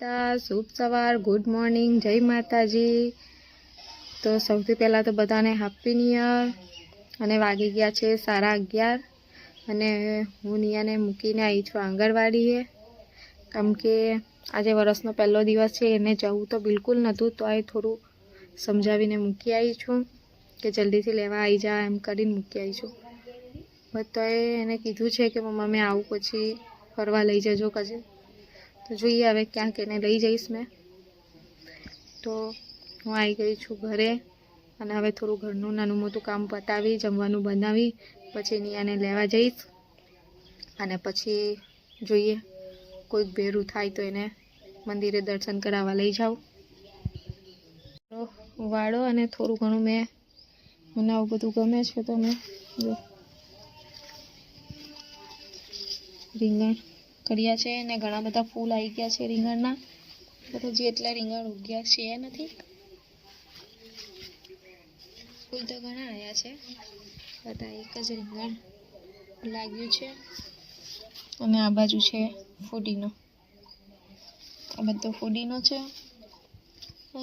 તા શુભ સવાર good morning જય માતાજી. તો સૌથી પહેલાં તો બધાને હેપી નિયર અને વાગી ગયા છે સાડા અગિયાર. અને હું નિયાને મૂકીને આવી છું આંગણવાડીએ. કેમ કે આજે વરસનો પહેલો દિવસ છે, એને જવું તો બિલકુલ નહોતું, તો એ થોડું સમજાવીને મૂકી આવી છું કે જલ્દીથી લેવા આવી જા એમ કરીને મૂકી આવી છું. બટ એને કીધું છે કે મમ્મા આવું પછી ફરવા લઈ જજો કશે તો જોઈએ હવે ક્યાંક એને લઈ જઈશ મેં. તો હું આવી ગઈ છું ઘરે અને હવે થોડું ઘરનું નાનું મોટું કામ પતાવી, જમવાનું બનાવી, પછી નિયાને લેવા જઈશ. અને પછી જોઈએ, કોઈક ભેરું થાય તો એને મંદિરે દર્શન કરાવવા લઈ જાઉં. વાળો અને થોડું ઘણું મેં મને આવું બધું ગમે છે તો મેં રીંગણ કર્યા છે અને ઘણા બધા ફૂલ આવી ગયા છે રીંગણના. બધા જેટલા રીંગણ ઉગ્યા છે નથી. ફૂલ તો ઘણા આવ્યા છે. બધા એક જ રીંગણ લાગ્યું છે. અને આ બાજુ છે ફૂડીનો આ બધો ફૂડીનો છે.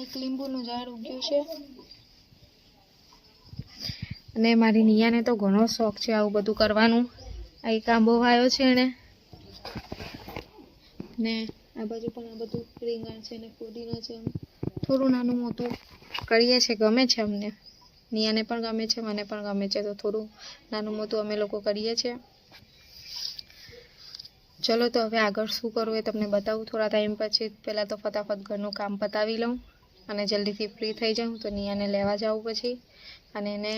એક લીંબુનું ઝાડ ઉગ્યું છે. અને મારી નિયાને તો ઘણો શોખ છે આવું બધું કરવાનું. આ એક આંબો વાયો છે એણે. ને આ બાજુ પણ આ બધું રીંગણ છે ને ફુદીનો છે થોડું નાનું મોટું કરીએ છીએ ગમે છે અમને. નિયાને પણ ગમે છે, મને પણ ગમે છે, તો થોડું નાનું મોટું અમે લોકો કરીએ છીએ ચલો તો હવે આગળ શું કરવું એ તમને બતાવું. થોડા ટાઈમ પછી પહેલાં તો ફટાફટ ઘરનું કામ પતાવી લઉં અને જલ્દીથી ફ્રી થઈ જાઉં, તો નિયાને લેવા જાઉં પછી. અને એને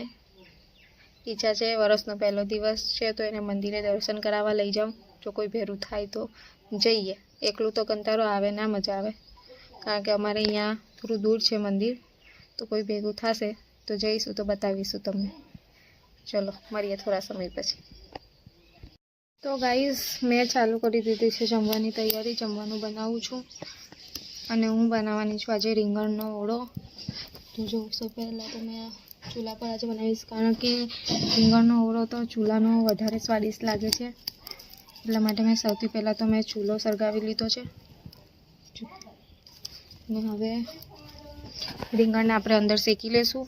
ઈચ્છા છે, વરસનો પહેલો દિવસ છે, તો એને મંદિરે દર્શન કરાવવા લઈ જાઉં. જો કોઈ ભેરું થાય તો જઈએ. એકલું તો કંટાળો આવે, ના મજા આવે. કારણ કે અમારે અહીંયા થોડું દૂર છે મંદિર, તો કોઈ ભેગું થશે તો જઈશું તો બતાવીશું તમને. ચલો, મળીએ થોડા સમય પછી. તો ગાઈઝ, મેં ચાલુ કરી દીધી છે જમવાની તૈયારી, જમવાનું બનાવું છું. અને હું બનાવવાની છું આજે રીંગણનો ઓળો. તો જો સૌ પહેલાં તો મેં ચૂલા પર આજે બનાવીશ. કારણ કે રીંગણનો ઓળો તો ચૂલાનો વધારે સ્વાદિષ્ટ લાગે છે. એટલા માટે મેં સૌથી પહેલાં તો મેં ચૂલો સળગાવી લીધો છે. ને હવે રીંગણને આપણે અંદર શેકી લેશું.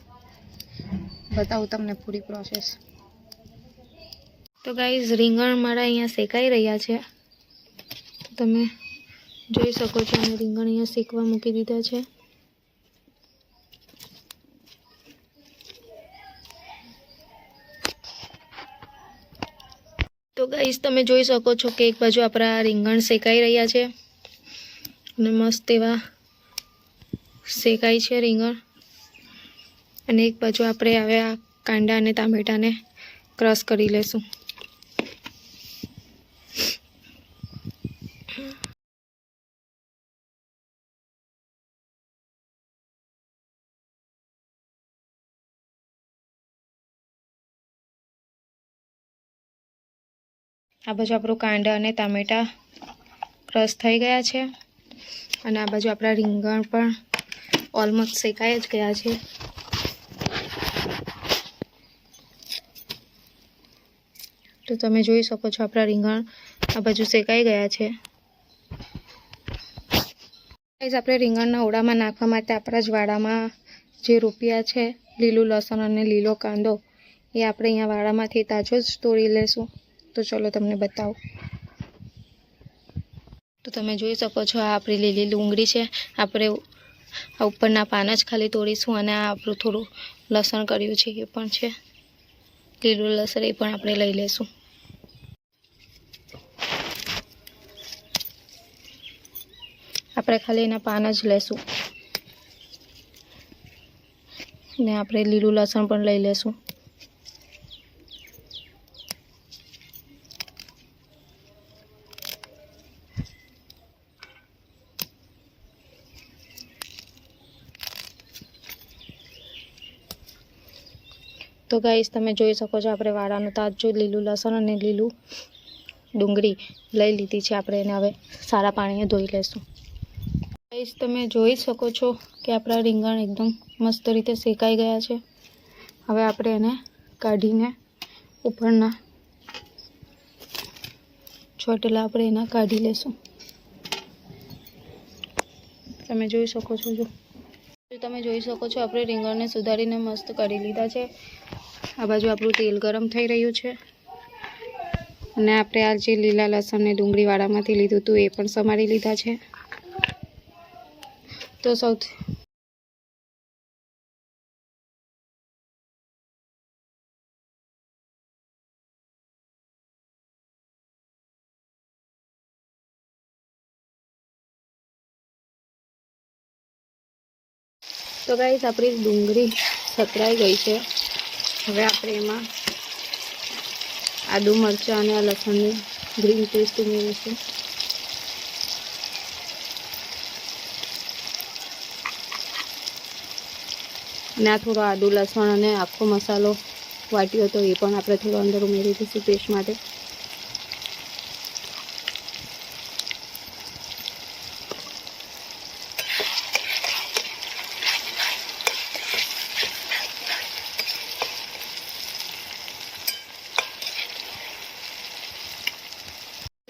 બતાવું તમને પૂરી પ્રોસેસ તો ગાઈઝ રીંગણ મારા અહીંયા શેકાઈ રહ્યા છે. તમે જોઈ શકો છો અને રીંગણ અહીંયા શેકવા મૂકી દીધા છે. ગાઈસ, તમે જોઈ શકો છો કે એક બાજુ આપણા રીંગણ શેકાઈ રહ્યા છે. અને મસ્ત એવા શેકાય છે રીંગણ. અને એક બાજુ આપણે હવે આ કાંડા અને ટામેટાને ક્રશ કરી લેશું. આ બાજુ આપણું કાંડા અને ટામેટાં ક્રશ થઈ ગયા છે. અને આ બાજુ આપણા રીંગણ પણ ઓલમોસ્ટ શેકાઈ જ ગયા છે. તો તમે જોઈ શકો છો આપણા રીંગણ આ બાજુ શેકાઈ ગયા છે. આપણે રીંગણના ઓળામાં નાખવા માટે આપણા જ વાડામાં જે રૂપિયા છે, લીલું લસણ અને લીલો કાંદો, એ આપણે અહીંયા વાડામાંથી તાજો જ તોડી લેશું. તો ચલો તમને બતાવું. તો તમે જોઈ શકો છો, આ આપણી લીલી ડુંગળી છે. આપણે આ ઉપરના પાન જ ખાલી તોડીશું અને આ આપણું થોડું લસણ કર્યું છે, એ પણ છે. લીલું લસણ એ પણ આપણે લઈ લેશું આપણે ખાલી એના પાન જ લેશું. ને આપણે લીલું લસણ પણ લઈ લેશું તો ગાઈસ, તમે જોઈ શકો છો આપણે વાળાનું તાજું લીલું લસણ અને લીલું ડુંગળી લઈ લીધી છે. આપણે એને હવે સારા પાણીએ ધોઈ લેશું. ગાઈસ, તમે જોઈ શકો છો કે આપણા રીંગણ એકદમ મસ્ત રીતે શેકાઈ ગયા છે. હવે આપણે એને કાઢીને ઉપરના ચોટેલા આપણે એના કાઢી લેશું. તમે જોઈ શકો છો જો. તમે જોઈ શકો છો, આપણે રીંગણને સુધારીને મસ્ત કરી લીધા છે. આ બાજુ આપણું તેલ ગરમ થઈ રહ્યું છે. અને આપણે આ જે લીલા લસણ ડુંગળીવાળામાંથી ડુંગળી લીધું હતું એ પણ સમારી લીધા છે. તો સૌથી તો ગાઈસ આપણી ડુંગળી સતરાઈ ગઈ છે. હવે આપણે એમાં આદુ મરચાં અને આ લસણની ગ્રીન પેસ્ટ ઉમેરીશું. અને આ થોડો આદુ, લસણ અને આખો મસાલો વાટ્યો હતો એ પણ આપણે થોડો અંદર ઉમેરી દઈશું પેસ્ટ માટે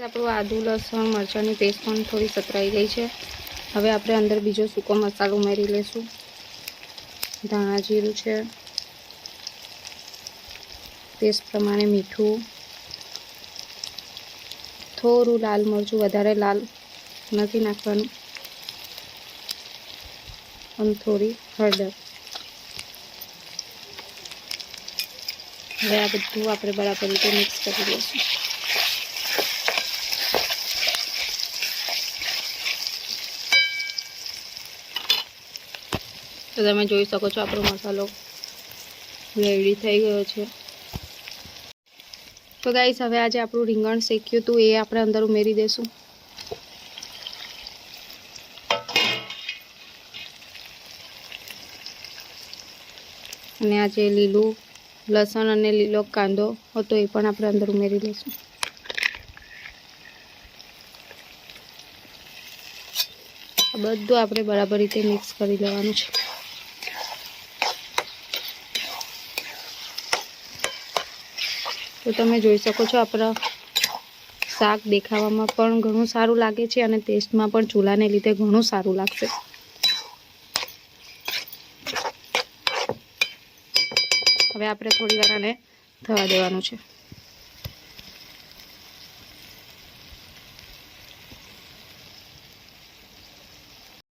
આપણું આદુ, લસણ, મરચાંની પેસ્ટ પણ થોડી સતરાઈ ગઈ છે. હવે આપણે અંદર બીજો સૂકો મસાલો ઉમેરી લઈશું. ધાણા જીરું છે. પેસ્ટ પ્રમાણે મીઠું. થોડું લાલ મરચું, વધારે લાલ નથી નાખવાનું. અને થોડી હળદર. હવે આ બધું આપણે બરાબર રીતે મિક્સ કરી લઈશું. તો તમે જોઈ શકો છો આપણો મસાલો રેડી થઈ ગયો છે. તો ગાઈસ હવે આજે આપણું રીંગણ શેક્યું હતું એ આપણે અંદર ઉમેરી દઈશું અને આ જે લીલું લસણ અને લીલો કાંદો હતો એ પણ આપણે અંદર ઉમેરી દઈશું આ બધું આપણે બરાબર રીતે મિક્સ કરી લેવાનું છે. તો તમે જોઈ શકો છો આપણા શાક દેખાવામાં પણ ઘણું સારું લાગે છે અને ટેસ્ટમાં પણ ચૂલાને લીધે ઘણું સારું લાગશે. હવે આપણે થોડી વાર આને થવા દેવાનું છે.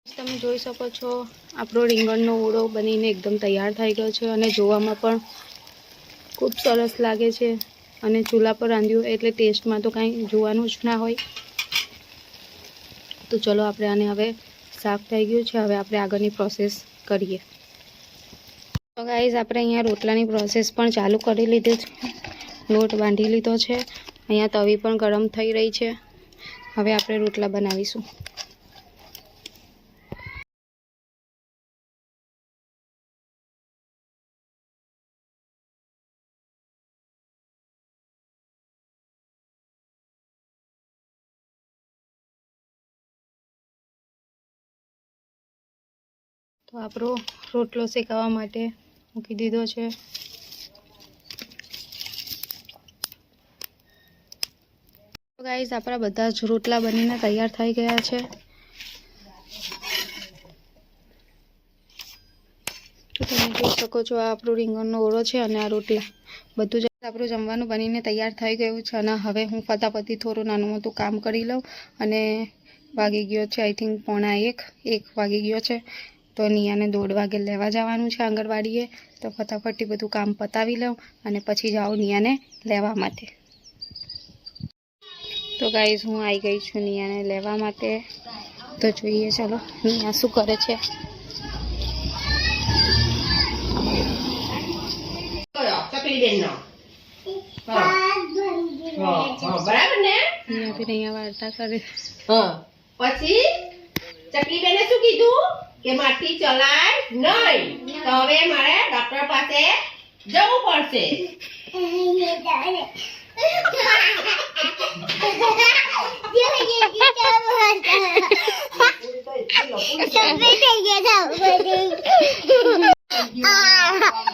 તમે જોઈ શકો છો, આપણો રીંગણનો ઓળો બનીને એકદમ તૈયાર થઈ ગયો છે અને જોવામાં પણ ખૂબ સરસ લાગે છે. અને ચૂલા પર રાંધ્યું એટલે ટેસ્ટમાં તો કાંઈ જોવાનું જ ના હોય. તો ચલો આપણે આને હવે શાક થઈ ગયું છે. હવે આપણે આગળની પ્રોસેસ કરીએ. તો ગાઈઝ, આપણે અહીંયા રોટલાની પ્રોસેસ પણ ચાલુ કરી લીધી છે. લોટ બાંધી લીધો છે. અહીંયા તવી પણ ગરમ થઈ રહી છે. હવે આપણે રોટલા બનાવીશું. તો આપણો રોટલો શેકાવા માટે મૂકી દીધો છે. ગાઈઝ, આપણા બધા જ રોટલા બનીને તૈયાર થઈ ગયા છે. તમે જોઈ શકો છો, આ આપણો રીંગણનો ઓળો છે અને આ રોટલા બધું જ આપણું જમવાનું બનીને તૈયાર થઈ ગયું છે. અને હવે હું ફટાફટી થોડું નાનું મોટું કામ કરી લઉં અને વાગી ગયો છે, આઈ થિંક પોણા એક એક વાગી ગયો છે. તો નિયાને દોઢ વાગે લેવા જવાનું છે આંગણવાડીએ. તો ફટાફટથી બધું કામ પતાવી લઉં અને પછી જાઉં નિયાને લેવા માટે. તો ગાઈઝ હું આવી ગઈ છું નિયાને લેવા માટે. તો જોઈએ ચાલો, નિયા શું કરે છે? બરાબર વાર્તા કરે. પછી ચકલી બેને શું કીધું? કે માટી ચલાય નહીં. તો હવે મારે ડોક્ટર પાસે જવું પડશે.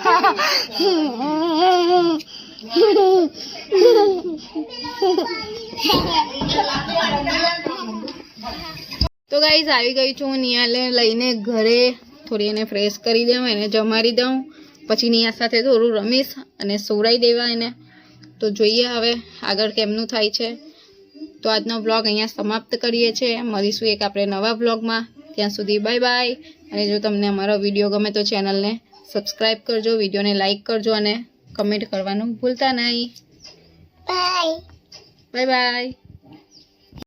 તો ગાઈઝ આવી ગઈ છું નિયાને લઈને ઘરે થોડી એને ફ્રેશ કરી દઉં એને જમાડી દઉં. પછી નિયા સાથે થોડું રમીશ અને સોવડાવી દેવા એને. તો જોઈએ હવે આગળ કેમનું થાય છે. તો આજનો વ્લોગ અહીંયા સમાપ્ત કરીએ છીએ. મળીશું એક આપણે નવા વ્લોગમાં ત્યાં સુધી બાય બાય અને જો તમને અમારો વીડિયો ગમે તો ચેનલને સબસ્ક્રાઈબ કરજો વિડીયોને લાઈક કરજો અને કમેન્ટ કરવાનું ભૂલતા નહીં. Bye bye